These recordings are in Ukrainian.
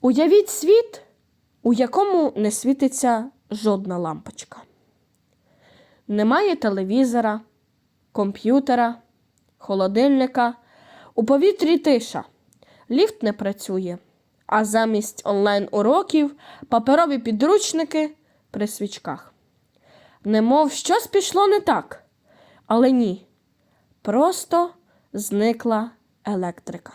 Уявіть світ, у якому не світиться жодна лампочка. Немає телевізора, комп'ютера, холодильника, у повітрі тиша, ліфт не працює, а замість онлайн-уроків паперові підручники при свічках. Немов щось пішло не так, але ні, просто зникла електрика.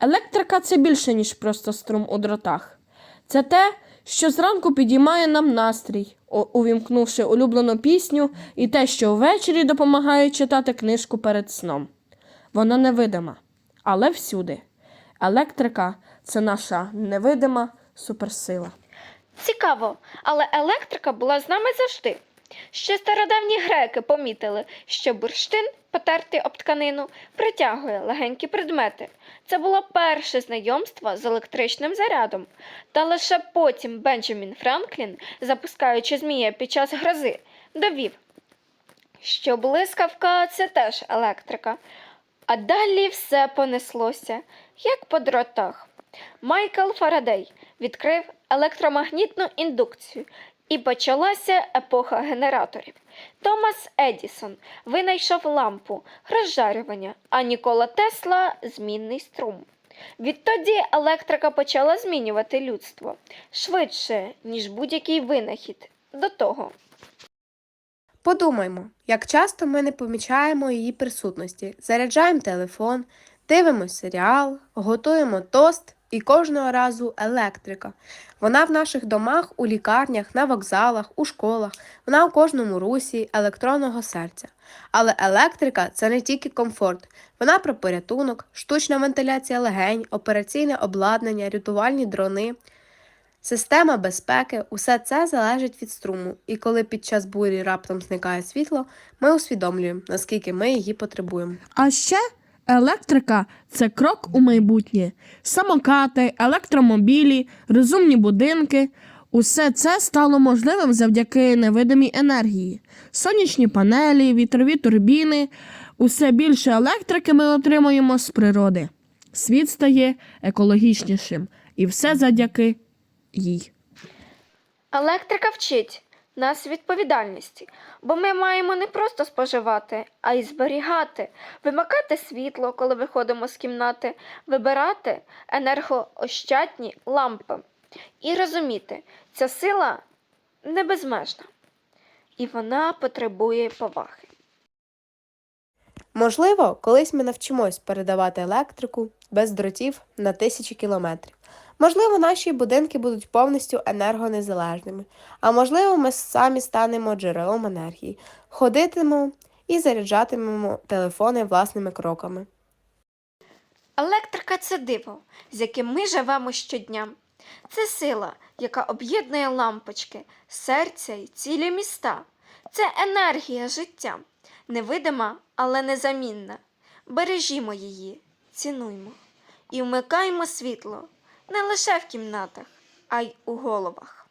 Електрика це більше, ніж просто струм у дротах. Це те, що зранку підіймає нам настрій, увімкнувши улюблену пісню, і те, що ввечері допомагає читати книжку перед сном. Вона невидима, але всюди. Електрика це наша невидима суперсила. Цікаво, але електрика була з нами завжди. Ще стародавні греки помітили, що бурштин, потертий об тканину, притягує легенькі предмети. Це було перше знайомство з електричним зарядом. Та лише потім Бенджамін Франклін, запускаючи змія під час грози, довів, що блискавка це теж електрика. А далі все понеслося, як по дротах. Майкл Фарадей відкрив електромагнітну індукцію, і почалася епоха генераторів. Томас Едісон винайшов лампу, розжарювання, а Нікола Тесла змінний струм. Відтоді електрика почала змінювати людство швидше, ніж будь-який винахід до того. Подумаймо, як часто ми не помічаємо її присутності, заряджаємо телефон, дивимося серіал, готуємо тост і кожного разу електрика. Вона в наших домах, у лікарнях, на вокзалах, у школах, вона у кожному русі електронного серця. Але електрика це не тільки комфорт, вона про порятунок, штучна вентиляція легень, операційне обладнання, рятувальні дрони. Система безпеки усе це залежить від струму, і коли під час бурі раптом зникає світло, ми усвідомлюємо, наскільки ми її потребуємо. А ще електрика це крок у майбутнє. Самокати, електромобілі, розумні будинки. Усе це стало можливим завдяки невидимій енергії. Сонячні панелі, вітрові турбіни. Усе більше електрики ми отримуємо з природи. Світ стає екологічнішим, і все завдяки їй. Електрика вчить нас відповідальності, бо ми маємо не просто споживати, а й зберігати, вимикати світло, коли виходимо з кімнати, вибирати енергоощадні лампи. І розуміти, ця сила не безмежна, і вона потребує поваги. Можливо, колись ми навчимось передавати електрику без дротів на тисячі кілометрів. Можливо, наші будинки будуть повністю енергонезалежними, а можливо, ми самі станемо джерелом енергії, ходитимемо і заряджатимемо телефони власними кроками. Електрика це диво, з яким ми живемо щодня. Це сила, яка об'єднує лампочки, серця й цілі міста. Це енергія життя, невидима, але незамінна. Бережімо її, цінуймо і вмикаймо світло не лише в кімнатах, а й у головах.